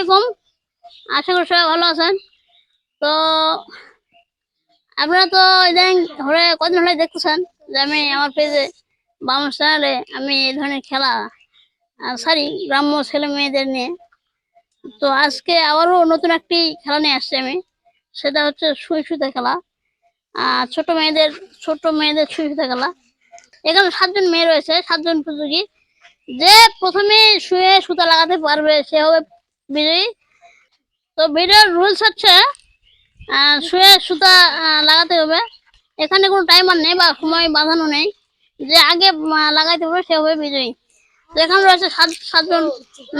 আলাইকুম। আশা করি সবাই ভালো আছেন। তো আপনারা তো ইদানিং হলে কদিন হলে দেখতেছেন যে আমি আমার পেজে বাম চ্যানেলে আমি এই ধরনের খেলা সারি গ্রাম্য ছেলে মেয়েদের নিয়ে। তো আজকে আবারও নতুন একটি খেলা নিয়ে আসছি আমি। সেটা হচ্ছে সুই সুতা খেলা। ছোট মেয়েদের ছোট মেয়েদের সুই সুতা খেলা। এখানে সাতজন মেয়ে রয়েছে, সাতজন প্রতিযোগী যে প্রথমে শুয়ে সুতা লাগাতে পারবে, সে হবে বিজয়ী তো ভিডিওর রুলস হচ্ছে শুয়ে সুতা লাগাতে হবে। এখানে কোনো টাইমার নেই বা সময় বাঁধানো নেই। যে আগে লাগাইতে হবে সে হবে বিজয়ী তো এখানে রয়েছে সাত সাতজন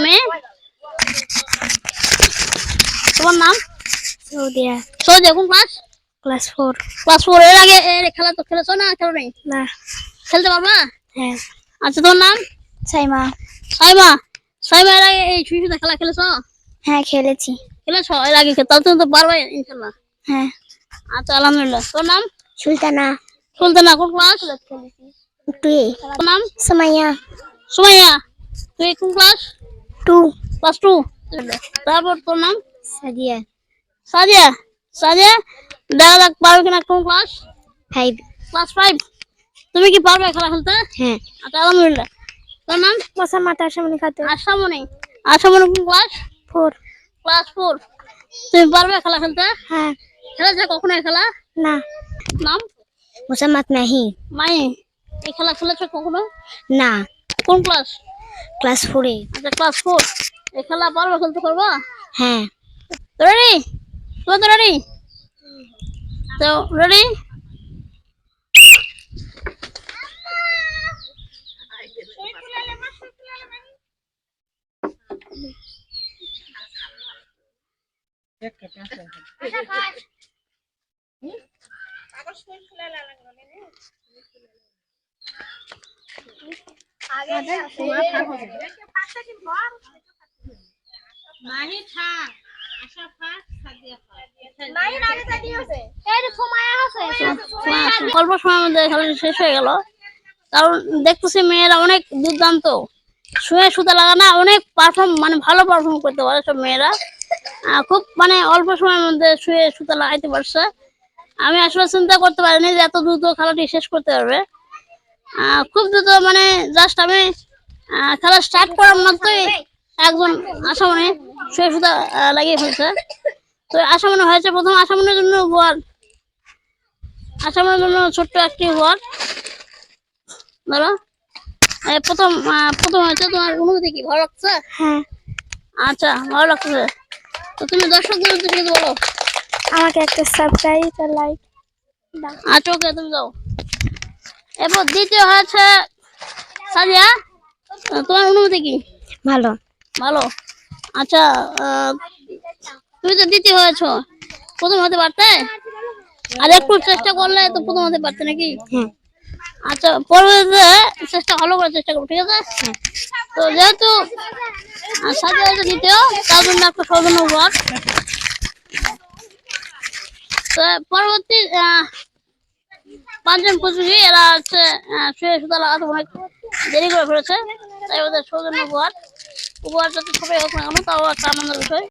মেয়ে। তোমার নাম? সৌদিয়া। সৌদি কোন class class four class four এর আগে এর খেলা তো খেলেছো না? খেলো নেই? না। খেলতে পারবা? হ্যাঁ। আচ্ছা তোমার নাম? সাইমা। সাইমা। সাইমা এর আগে এই শুয়ে সুতা খেলা খেলেছো? হ্যাঁ খেলেছি। খেলেছো? এর আগে তাহলে তুমি তো পারবে ইনশাল্লাহ। হ্যাঁ। আচ্ছা আলহামদুলিল্লাহ। তোর নাম? সুলতানা। সুলতানা কোন ক্লাস? টু তোর নাম? সামাইয়া। সুমাইয়া। তুই কোন ক্লাস? টু। Class two. তারপর তোর নাম? সাদিয়া। সাদিয়া। সাদিয়া দেখা যাক পারবে কিনা কোন ক্লাস? ফাইভ। Class five. তুমি কি পারবে খেলা খেলতে? হ্যাঁ। আচ্ছা আলহামদুলিল্লাহ। তোর নাম? মশা মাতার সামনে খাতে আশামণি। আশামণি কোন ক্লাস ফোর ক্লাস ফোর তুমি পারবে খেলা খেলতে? হ্যাঁ। খেলেছে কখনো এই খেলা? না। নাম? মোসাম্মদ নাহি মাই এই খেলা খেলেছো কখনো? না। কোন ক্লাস ক্লাস ফোরে আচ্ছা ক্লাস ফোর এই খেলা পারবে খেলতে পারবা হ্যাঁ। তো রেডি তো রেডি তো রেডি অল্প সময়ের মধ্যে খেলাটা শেষ হয়ে গেল। কারণ দেখতেছি মেয়েরা অনেক দুর্দান্ত। শুয়ে সুতা লাগানো অনেক পারফর্ম মানে ভালো পারফর্ম করতে পারে সব মেয়েরা। খুব মানে অল্প সময়ের মধ্যে শুয়ে সুতা লাগাইতে পারছে। আমি আসলে চিন্তা করতে পারিনি যে এত দ্রুত খেলাটি শেষ করতে পারবে। আহ, খুব দ্রুত মানে জাস্ট আমি খেলা স্টার্ট করার মাত্রই একজন আসামনে শুয়ে সুতা লাগিয়ে ফেলছে। তো আসামনে হয়েছে প্রথম আসামনের জন্য উপহার। আসামের জন্য ছোট্ট একটি ওয়ার্ড ধরো প্রথম প্রথম হয়েছে তোমার অনুভূতি কি? ভালো লাগছে? হ্যাঁ। আচ্ছা ভালো লাগছে। তো তুমি দর্শকদের উদ্দেশ্যে বলো। আমাকে একটা সাবস্ক্রাইব আর লাইক আচ্ছা ওকে তুমি যাও এরপর দ্বিতীয় হয়েছে আহ, তোমার অনুভূতি কি? ভালো। ভালো। আচ্ছা তুমি তো দ্বিতীয় হয়েছো। প্রথম হতে পারতে? আর একটু চেষ্টা করলে তো প্রথম হতে পারতে নাকি? হ্যাঁ। আচ্ছা পরবর্তীতে চেষ্টা ভালো করে চেষ্টা করব ঠিক আছে? তো যেহেতু সাথে হচ্ছে দ্বিতীয় তার জন্য একটা সৌজন্য উপহার তো পরবর্তী আহ, পাঁচজন প্রতিযোগী এরা হচ্ছে শুয়ে সুতা লাগাতে অনেক দেরি করে ফেলেছে তাই ওদের সৌজন্য উপহার উপহার যাতে ছোটই হোক না কেন তাও একটা আনন্দের বিষয়।